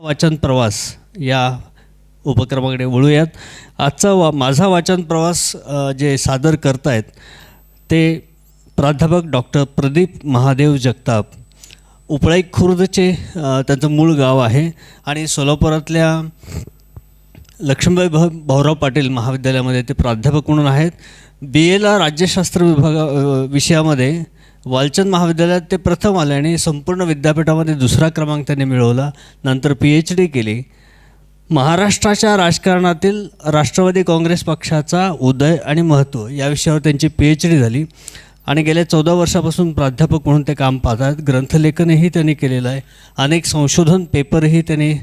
वाचन प्रवास या उपक्रमाकडे वळूयात. आजचा वा माझा वाचन प्रवास जे सादर करतायत ते प्राध्यापक डॉक्टर प्रदीप महादेव जगताप. उपळाई खुर्दचे त्यांचं मूळ गाव आहे आणि सोलापुरातल्या लक्ष्मीबाई भा भाऊराव पाटील महाविद्यालयामध्ये ते प्राध्यापक म्हणून आहेत. बी एला राज्यशास्त्र विभागा विषयामध्ये वालचंद महाविद्यालयात ते प्रथम आले आणि संपूर्ण विद्यापीठामध्ये दुसरा क्रमांक त्यांनी मिळवला. नंतर पी एच डी केली. महाराष्ट्राच्या राजकारणातील राष्ट्रवादी काँग्रेस पक्षाचा उदय आणि महत्त्व या विषयावर त्यांची पी एच डी झाली. आणि गेल्या चौदा वर्षापासून प्राध्यापक म्हणून ते काम पाहत आहेत ग्रंथलेखनही त्यांनी केलेलं आहे. अनेक संशोधन पेपरही त्यांनी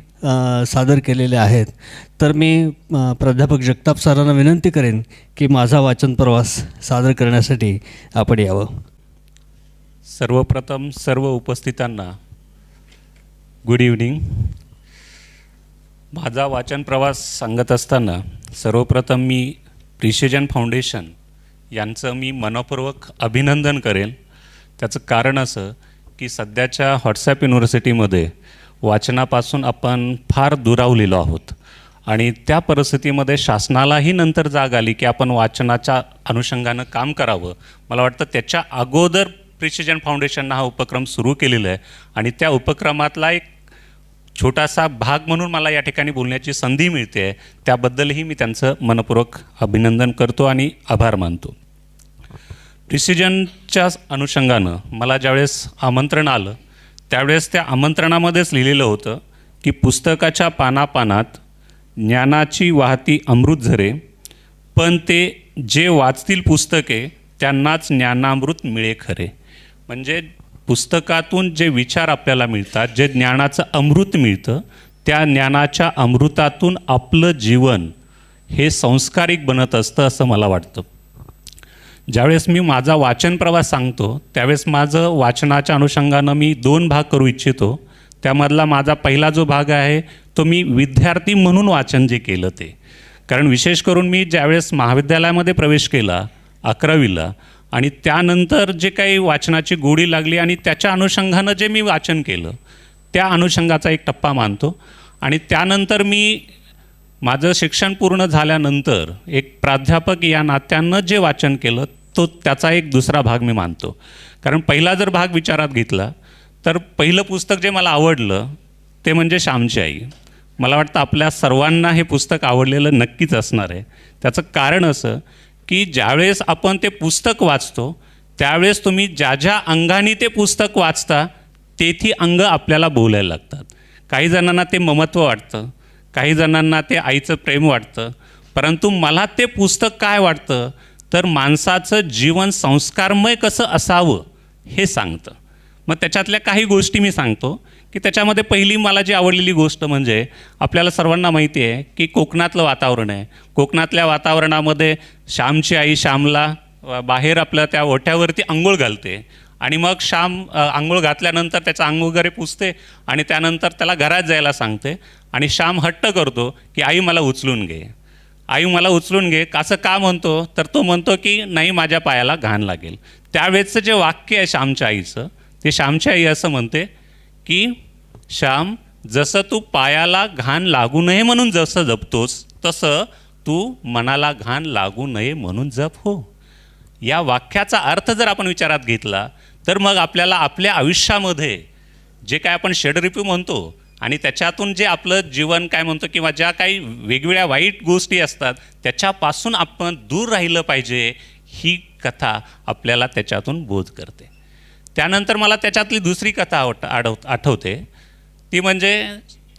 सादर केलेले आहेत. तर मी प्राध्यापक जगताप सरांना विनंती करेन की माझा वाचन प्रवास सादर करण्यासाठी आपण यावं. सर्वप्रथम सर्व उपस्थितांना गुड इव्हनिंग माझा वाचन प्रवास सांगत असताना सर्वप्रथम मी प्रिशेजन फाउंडेशन यांचं मी मनपूर्वक अभिनंदन करेन त्याचं कारण असं की सध्याच्या व्हॉट्सॲप युनिव्हर्सिटीमध्ये वाचनापासून आपण फार दुरावलेलो आहोत. आणि त्या परिस्थितीमध्ये शासनालाही नंतर जाग आली की आपण वाचनाच्या अनुषंगानं काम करावं. मला वाटतं त्याच्या अगोदर प्रिसिजन फाउंडेशननं हा उपक्रम सुरू केलेला आहे. आणि त्या उपक्रमातला एक छोटासा भाग म्हणून मला या ठिकाणी बोलण्याची संधी मिळते. आहे त्याबद्दलही मी त्यांचं मनपूर्वक अभिनंदन करतो आणि आभार मानतो. प्रिसिजनच्या अनुषंगानं मला ज्यावेळेस आमंत्रण आलं त्यावेळेस त्या आमंत्रणामध्येच लिहिलेलं होतं की पुस्तकाच्या पानापानात ज्ञानाची वाहती अमृत झरे पण ते जे वाचतील पुस्तके त्यांनाच ज्ञानामृत मिळे खरे. म्हणजे पुस्तकातून जे विचार आपल्याला मिळतात जे ज्ञानाचं अमृत मिळतं त्या ज्ञानाच्या अमृतातून आपलं जीवन हे संस्कारिक बनत असतं असं मला वाटतं. ज्यावेळेस मी माझा वाचन प्रवास सांगतो त्यावेळेस माझं वाचनाच्या अनुषंगानं मी दोन भाग करू इच्छितो. त्यामधला माझा पहिला जो भाग आहे तो मी विद्यार्थी म्हणून वाचन जे केलं ते. कारण विशेष करून मी ज्यावेळेस महाविद्यालयामध्ये प्रवेश केला अकरावीला आणि त्यानंतर जे काही वाचनाची गोडी लागली आणि त्याच्या अनुषंगानं जे मी वाचन केलं त्या अनुषंगाचा एक टप्पा मानतो. आणि त्यानंतर मी माझं शिक्षण पूर्ण झाल्यानंतर एक प्राध्यापक या नात्यानं जे वाचन केलं तो त्याचा एक दुसरा भाग मी मानतो. कारण पहिला जर भाग विचारात घेतला तर पहिलं पुस्तक जे मला आवडलं ते म्हणजे श्यामची आई. मला वाटतं आपल्या सर्वांना हे पुस्तक आवडलेलं नक्कीच असणार आहे. त्याचं कारण असं की ज्यावेळेस आपण ते पुस्तक वाचतो त्यावेळेस तुम्ही ज्या ज्या अंगाने ते पुस्तक वाचता तेथी अंग आपल्याला बोलायला लागतात. काही जणांना ते ममत्व वाटतं काही जणांना ते आईचं प्रेम वाटतं परंतु मला ते पुस्तक काय वाटतं तर माणसाचं जीवन संस्कारमय कसं असावं हे सांगतं. मग त्याच्यातल्या काही गोष्टी मी सांगतो. की त्याच्यामध्ये पहिली मला जी आवडलेली गोष्ट म्हणजे आपल्याला सर्वांना माहिती आहे की कोकणातलं वातावरण आहे. कोकणातल्या वातावरणामध्ये श्यामची आई श्यामला बाहेर आपल्या त्या ओठ्यावरती आंघोळ घालते. आणि मग श्याम आंघोळ घातल्यानंतर त्याचं अंग वगैरे पुसते आणि त्यानंतर त्याला घरात जायला सांगते. आणि श्याम हट्ट करतो की आई मला उचलून घे. आई मला उचलून घे. असं का म्हणतो? तर तो म्हणतो की नाही माझ्या पायाला घाण लागेल. त्यावेळेचं जे वाक्य आहे श्यामच्या आईचं ते श्यामची आई असं म्हणते की श्याम जसं तू पायाला घाण लागू नये म्हणून जसं जपतोस तसं तू मनाला घाण लागू नये म्हणून जप हो. या वाक्याचा अर्थ जर आपण विचारात घेतला तर मग आपल्याला आपल्या आयुष्यामध्ये जे काय आपण षडरिपू म्हणतो आणि त्याच्यातून जे आपलं जीवन काय म्हणतो किंवा ज्या काही वेगवेगळ्या वाईट गोष्टी असतात त्याच्यापासून आपण दूर राहिलं पाहिजे ही कथा आपल्याला त्याच्यातून बोध करते. त्यानंतर मला त्याच्यातली दुसरी कथा आवट आठव आठवते. ती म्हणजे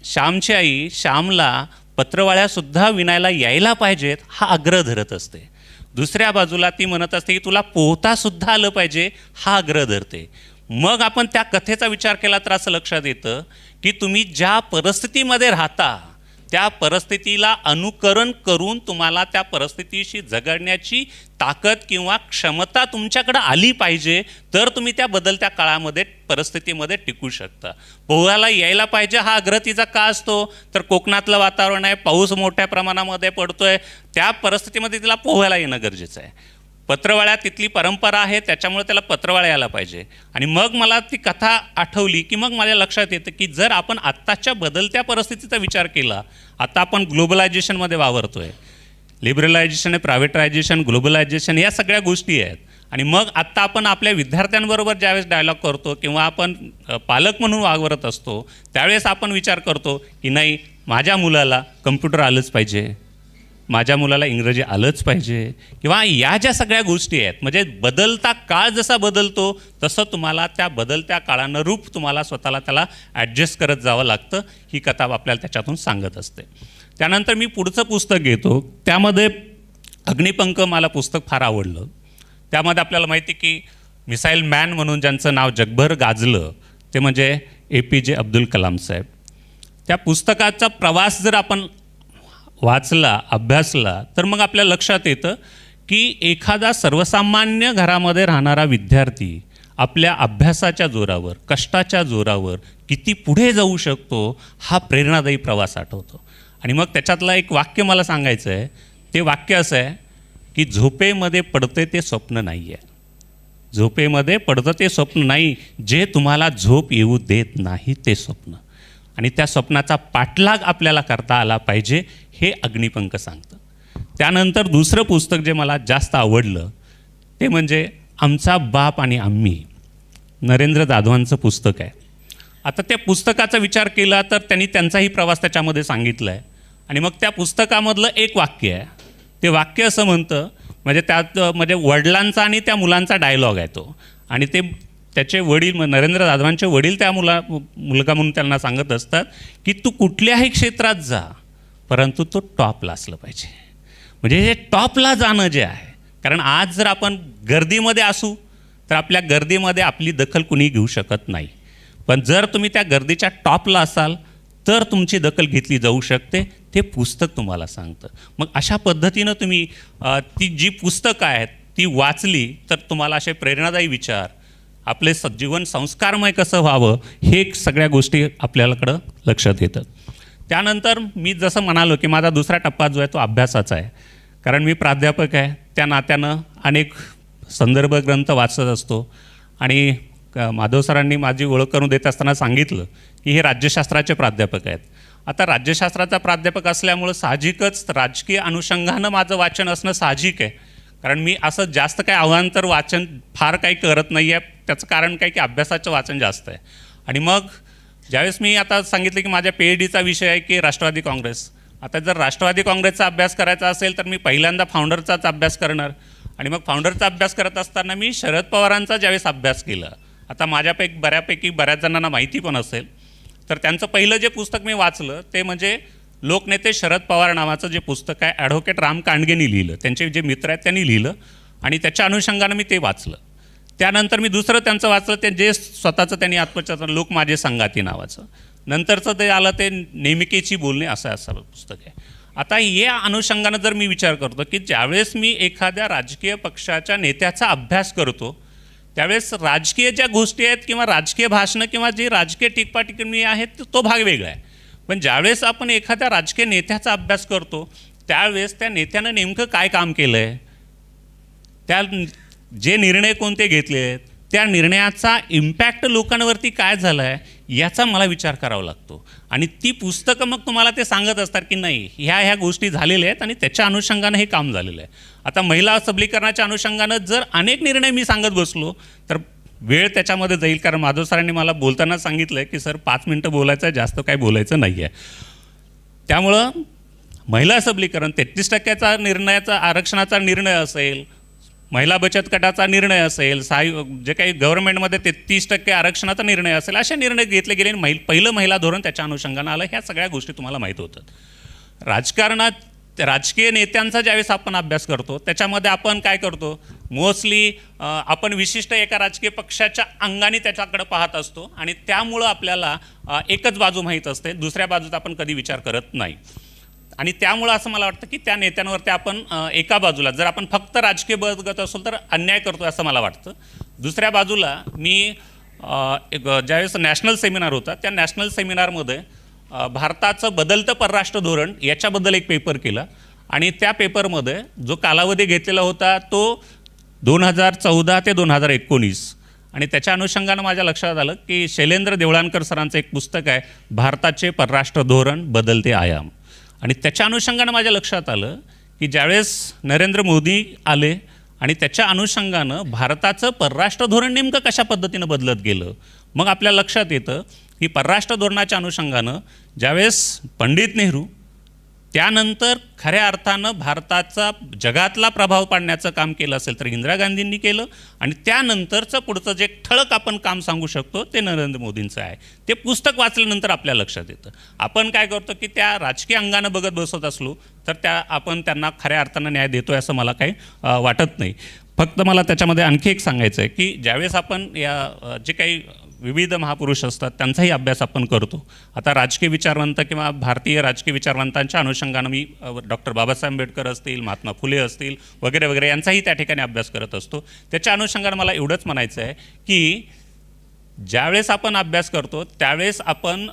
श्यामची आई श्यामला पत्रवाळ्यासुद्धा विणायला यायला पाहिजेत हा आग्रह धरत असते. दुसऱ्या बाजूला ती म्हणत असते की तुला पोहतासुद्धा आलं पाहिजे हा आग्रह धरते. मग आपण त्या कथेचा विचार केला तर असं लक्षात येतं की तुम्ही ज्या परिस्थितीमध्ये राहता त्या परिस्थितीला अनुकरण करून तुम्हाला त्या परिस्थितीशी झगडण्याची ताकद किंवा क्षमता तुमच्याकडं आली पाहिजे तर तुम्ही त्या बदलत्या काळामध्ये परिस्थितीमध्ये टिकू शकता. पोहायला यायला पाहिजे हा अग्रतीचा तिचा का असतो? तर कोकणातलं वातावरण आहे पाऊस मोठ्या प्रमाणामध्ये पडतोय. त्या परिस्थितीमध्ये तिला पोहायला येणं गरजेचं आहे. पत्रवाळ्या तिथली परंपरा आहे त्याच्यामुळे त्याला पत्रवाळ्या यायला पाहिजे. आणि मग मला ती कथा आठवली की मग माझ्या लक्षात येतं की जर आपण आत्ताच्या बदलत्या परिस्थितीचा विचार केला आता आपण ग्लोबलायझेशनमध्ये वावरतो आहे लिबरलायझेशन आहे प्रायव्हेटायझेशन ग्लोबलायझेशन या सगळ्या गोष्टी आहेत. आणि मग आत्ता आपण आपल्या विद्यार्थ्यांबरोबर ज्यावेळेस डायलॉग करतो किंवा आपण पालक म्हणून वावरत असतो त्यावेळेस आपण विचार करतो की नाही माझ्या मुलाला कम्प्युटर आलंच पाहिजे. माझ्या मुलाला इंग्रजी आलंच पाहिजे. किंवा या ज्या सगळ्या गोष्टी आहेत म्हणजे बदलता काळ जसा बदलतो तसं तुम्हाला त्या बदलत्या काळानुरूप तुम्हाला स्वतःला त्याला ॲडजस्ट करत जावं लागतं. ही कथा आपल्याला त्याच्यातून सांगत असते. त्यानंतर मी पुढचं पुस्तक घेतो. त्यामध्ये अग्निपंख मला पुस्तक फार आवडलं. त्यामध्ये आपल्याला माहिती की मिसाईल मॅन म्हणून ज्यांचं नाव जगभर गाजलं ते म्हणजे ए पी जे अब्दुल कलाम साहेब. त्या पुस्तकाचा प्रवास जर आपण वाचला अभ्यासला तर मग आपल्या लक्षात येतं की एखादा सर्वसामान्य घरामध्ये राहणारा विद्यार्थी आपल्या अभ्यासाच्या जोरावर कष्टाच्या जोरावर किती पुढे जाऊ शकतो हा प्रेरणादायी प्रवास आठवतो. आणि मग त्याच्यातलं एक वाक्य मला सांगायचं आहे ते वाक्य असं आहे की झोपेमध्ये पडते ते स्वप्न नाही आहे झोपेमध्ये पडतं ते स्वप्न नाही जे तुम्हाला झोप येऊ देत नाही ते स्वप्न. आणि त्या स्वप्नाचा पाठलाग आपल्याला करता आला पाहिजे हे अग्निपंख सांगतं. त्यानंतर दुसरं पुस्तक जे मला जास्त आवडलं ते म्हणजे आमचा बाप आणि आम्ही नरेंद्र जाधवांचं पुस्तक आहे. आता त्या पुस्तकाचा विचार केला तर त्यांनी त्यांचाही प्रवास त्याच्यामध्ये सांगितला आहे आणि मग त्या पुस्तकामधलं एक वाक्य आहे. ते वाक्य असं म्हणतं म्हणजे त्यात म्हणजे वडिलांचा आणि त्या मुलांचा डायलॉग आहे तो. आणि ते त्याचे वडील नरेंद्र जाधवांचे वडील त्या मुला मुलगा म्हणून त्यांना सांगत असतात की तू कुठल्याही क्षेत्रात जा परंतु तो टॉपला असलं पाहिजे. म्हणजे हे टॉपला जाणं जे आहे कारण आज जर आपण गर्दीमध्ये असू तर आपल्या गर्दीमध्ये आपली दखल कुणी घेऊ शकत नाही. पण जर तुम्ही त्या गर्दीच्या टॉपला असाल तर तुमची दखल घेतली जाऊ शकते. ते पुस्तक तुम्हाला सांगतं. मग अशा पद्धतीनं तुम्ही ती जी पुस्तकं आहेत ती वाचली तर तुम्हाला असे प्रेरणादायी विचार आपले स जीवन संस्कारमय कसं व्हावं हे सगळ्या गोष्टी आपल्याकडं लक्षात येतात. त्यानंतर मी जसं म्हणालो की माझा दुसरा टप्पा जो आहे तो अभ्यासाचा आहे. कारण मी प्राध्यापक आहे त्या नात्यानं अनेक संदर्भ ग्रंथ वाचत असतो. आणि क- माधव सरांनी माझी ओळख करून देत असताना सांगितलं की हे राज्यशास्त्राचे प्राध्यापक आहेत. आता राज्यशास्त्राचा प्राध्यापक असल्यामुळं साहजिकच राजकीय अनुषंगानं माझं वाचन असणं साहजिक आहे. कारण मी असं जास्त काही आव्हांतर वाचन फार काही करत नाही आहे त्याचं कारण काय की अभ्यासाचं वाचन जास्त आहे. आणि मग ज्यावेळेस मी आता सांगितलं की माझ्या पी एच डीचा विषय आहे की राष्ट्रवादी काँग्रेस. आता जर राष्ट्रवादी काँग्रेसचा अभ्यास करायचा असेल तर मी पहिल्यांदा फाउंडरचाच अभ्यास करणार. आणि मग फाउंडरचा अभ्यास करत असताना मी शरद पवारांचा ज्यावेळेस अभ्यास केला आता माझ्यापैकी बऱ्यापैकी बऱ्याच जणांना माहिती पण असेल. तर त्यांचं पहिलं जे पुस्तक मी वाचलं ते म्हणजे लोकनेते शरद पवार नावाचं जे पुस्तक आहे ॲडव्होकेट राम कांडगेनी लिहिलं. त्यांचे जे मित्र आहेत त्यांनी लिहिलं आणि त्याच्या अनुषंगानं मी ते वाचलं. त्यानंतर मी दुसरं त्यांचं वाचलं ते जे स्वतःचं त्यांनी आत्मचरित्र लोक माझे संगाती नावाचं. नंतरचं ते आलं ते नेमिकेची बोलणे असं असं पुस्तक आहे. आता या अनुषंगानं जर मी विचार करतो की ज्यावेळेस मी एखाद्या राजकीय पक्षाच्या नेत्याचा अभ्यास करतो त्यावेळेस राजकीय ज्या गोष्टी आहेत किंवा राजकीय भाषणं किंवा जी राजकीय टिकपाटिकणी आहेत तो भाग वेगळा आहे. पण ज्यावेळेस आपण एखाद्या राजकीय नेत्याचा अभ्यास करतो त्यावेळेस त्या नेत्यानं नेमकं काय काम केलं आहे त्या जे निर्णय कोणते घेतले आहेत त्या निर्णयाचा इम्पॅक्ट लोकांवरती काय झाला आहे याचा मला विचार करावा लागतो. आणि ती पुस्तकं मग तुम्हाला ते सांगत असतात की नाही ह्या ह्या गोष्टी झालेल्या आहेत आणि त्याच्या अनुषंगानं हे काम झालेलं आहे. आता महिला सबलीकरणाच्या अनुषंगानं जर अनेक निर्णय मी सांगत बसलो तर वेळ त्याच्यामध्ये जाईल. कारण माधव सरांनी मला बोलताना सांगितलं आहे की सर पाच मिनटं बोलायचं आहे जास्त काही बोलायचं नाही आहे त्यामुळं महिला सबलीकरण तेहतीस टक्क्याचा निर्णयाचा आरक्षणाचा निर्णय असेल महिला बचत गटाचा निर्णय असेल सहाय जे काही गव्हर्नमेंटमध्ये तेहतीस टक्के आरक्षणाचा निर्णय असेल असे निर्णय घेतले गेले आणि महिल पहिलं महिला धोरण त्याच्या अनुषंगानं आलं. ह्या सगळ्या गोष्टी तुम्हाला माहीत होतात. राजकारणात राजकीय नेत्यांचा ज्यावेळेस आपण अभ्यास करतो त्याच्यामध्ये आपण काय करतो? मोस्टली आपण विशिष्ट एका राजकीय पक्षाच्या अंगाने त्याच्याकडे पाहत असतो आणि त्यामुळं आपल्याला एकच बाजू माहीत असते दुसऱ्या बाजूचा आपण कधी विचार करत नाही. आणि त्यामुळं असं मला वाटतं की त्या नेत्यांवरती आपण एका बाजूला जर आपण फक्त राजकीय बदगत असेल तर अन्याय करतो असं मला वाटतं. दुसऱ्या बाजूला मी एक ज्यावेळेस नॅशनल सेमिनार होता त्या नॅशनल सेमिनारमध्ये भारताचं बदलतं परराष्ट्र धोरण याच्याबद्दल एक पेपर केला. आणि त्या पेपरमध्ये जो कालावधी घेतलेला होता तो दोन हजार चौदा ते दोन हजार एकोणीस. आणि त्याच्या अनुषंगानं माझ्या लक्षात आलं की शैलेंद्र देवळानकर सरांचं एक पुस्तक आहे भारताचे परराष्ट्र धोरण बदलते आयाम. आणि त्याच्या अनुषंगानं माझ्या लक्षात आलं की ज्यावेळेस नरेंद्र मोदी आले आणि त्याच्या अनुषंगानं भारताचं परराष्ट्र धोरण नेमकं कशा पद्धतीनं बदलत गेलं मग आपल्या लक्षात येतं की परराष्ट्र धोरणाच्या अनुषंगानं ज्यावेळेस पंडित नेहरू त्यानंतर खऱ्या अर्थानं भारताचा जगातला प्रभाव पाडण्याचं काम केलं असेल तर इंदिरा गांधींनी केलं आणि त्यानंतरचं पुढचं जे ठळक आपण काम सांगू शकतो ते नरेंद्र मोदींचं आहे. ते पुस्तक वाचल्यानंतर आपल्या लक्षात येतं. आपण काय करतो की त्या राजकीय अंगानं बघत बसत असलो तर त्या आपण त्यांना खऱ्या अर्थानं न्याय देतोय असं मला काही वाटत नाही. फक्त मला त्याच्यामध्ये आणखी एक सांगायचं आहे की ज्यावेळेस आपण या जे काही विविध महापुरुष असतात त्यांचाही अभ्यास आपण करतो. आता राजकीय विचारवंत किंवा भारतीय राजकीय विचारवंतांच्या अनुषंगानं मी डॉक्टर बाबासाहेब आंबेडकर असतील महात्मा फुले असतील वगैरे वगैरे यांचाही त्या ठिकाणी अभ्यास करत असतो. त्याच्या अनुषंगानं मला एवढंच म्हणायचं आहे की ज्यावेळेस आपण अभ्यास करतो त्यावेळेस आपण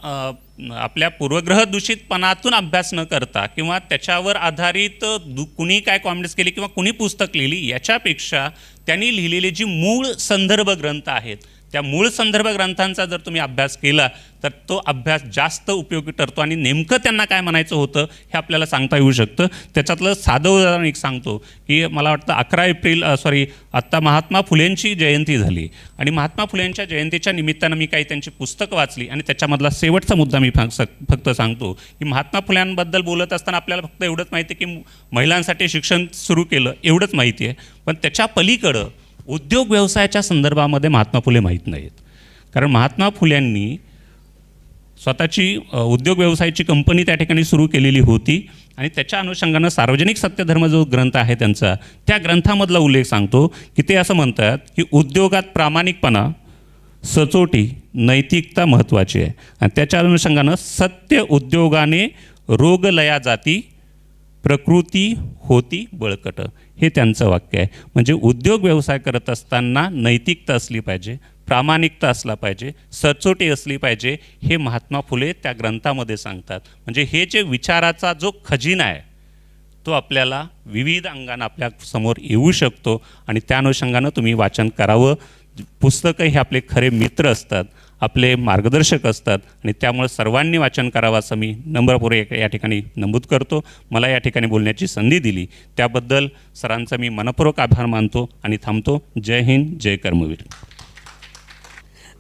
आपल्या पूर्वग्रह दूषितपणातून अभ्यास न करता किंवा त्याच्यावर आधारित दु कुणी काय कॉमेंट्स केली किंवा कुणी पुस्तक लिहिली याच्यापेक्षा त्यांनी लिहिलेले जी मूळ संदर्भ ग्रंथ आहेत त्या मूळ संदर्भ ग्रंथांचा जर तुम्ही अभ्यास केला तर तो अभ्यास जास्त उपयोगी ठरतो आणि नेमकं त्यांना काय म्हणायचं होतं हे आपल्याला सांगता येऊ शकतं. त्याच्यातलं साधं उदाहरण एक सांगतो की मला वाटतं अकरा एप्रिल सॉरी आत्ता महात्मा फुलेंची जयंती झाली. आणि महात्मा फुलेंच्या जयंतीच्या निमित्तानं मी काही त्यांची पुस्तकं वाचली आणि त्याच्यामधला शेवटचा मुद्दा मी फक्त सांगतो की महात्मा फुल्यांबद्दल बोलत असताना आपल्याला फक्त एवढंच माहिती आहे की महिलांसाठी शिक्षण सुरू केलं एवढंच माहिती आहे. पण त्याच्या पलीकडं उद्योग व्यवसायाच्या संदर्भामध्ये महात्मा फुले माहीत नाहीत. कारण महात्मा फुल्यांनी स्वतःची उद्योग व्यवसायाची कंपनी त्या ठिकाणी सुरू केलेली होती आणि त्याच्या अनुषंगानं सार्वजनिक सत्यधर्म जो ग्रंथ आहे त्यांचा त्या ग्रंथामधला उल्लेख सांगतो की ते असं म्हणतात की उद्योगात प्रामाणिकपणा सचोटी नैतिकता महत्त्वाची आहे. आणि त्याच्या अनुषंगानं सत्य उद्योगाने रोगलया जाती प्रकृती होती बळकट. हे त्यांचं वाक्य आहे. म्हणजे उद्योग व्यवसाय करत असताना नैतिकता असली पाहिजे प्रामाणिकता असला पाहिजे सचोटी असली पाहिजे हे महात्मा फुले त्या ग्रंथामध्ये सांगतात. म्हणजे हे जे विचाराचा जो खजिना आहे तो आपल्याला विविध अंगानं आपल्यासमोर येऊ शकतो आणि त्या अनुषंगानं तुम्ही वाचन करावं. पुस्तकं हे आपले खरे मित्र असतात. आपले मार्गदर्शक असतात आणि त्यामुळे सर्वांनी वाचन करावं असं मी नम्रपुरे या ठिकाणी नमूद करतो. मला या ठिकाणी बोलण्याची संधी दिली. त्याबद्दल सरांचा मी मनपूर्वक आभार मानतो आणि थांबतो. जय हिंद जय कर्मवीर.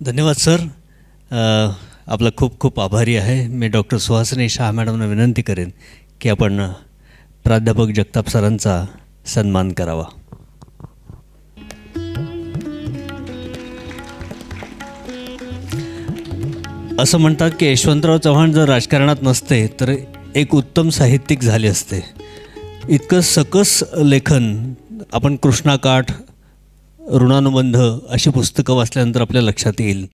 धन्यवाद सर. आपला खूप खूप आभारी आहे. मी डॉक्टर सुहासनी शहा मॅडमना विनंती करेन की आपण प्राध्यापक जगताप सरांचा सन्मान करावा. असं म्हणतात की यशवंतराव चव्हाण जर राजकारणात नसते तर एक उत्तम साहित्यिक झाले असते. इतकं सकस लेखन आपण कृष्णाकाठ ऋणानुबंध अशी पुस्तकं वाचल्यानंतर आपल्या लक्षात येईल.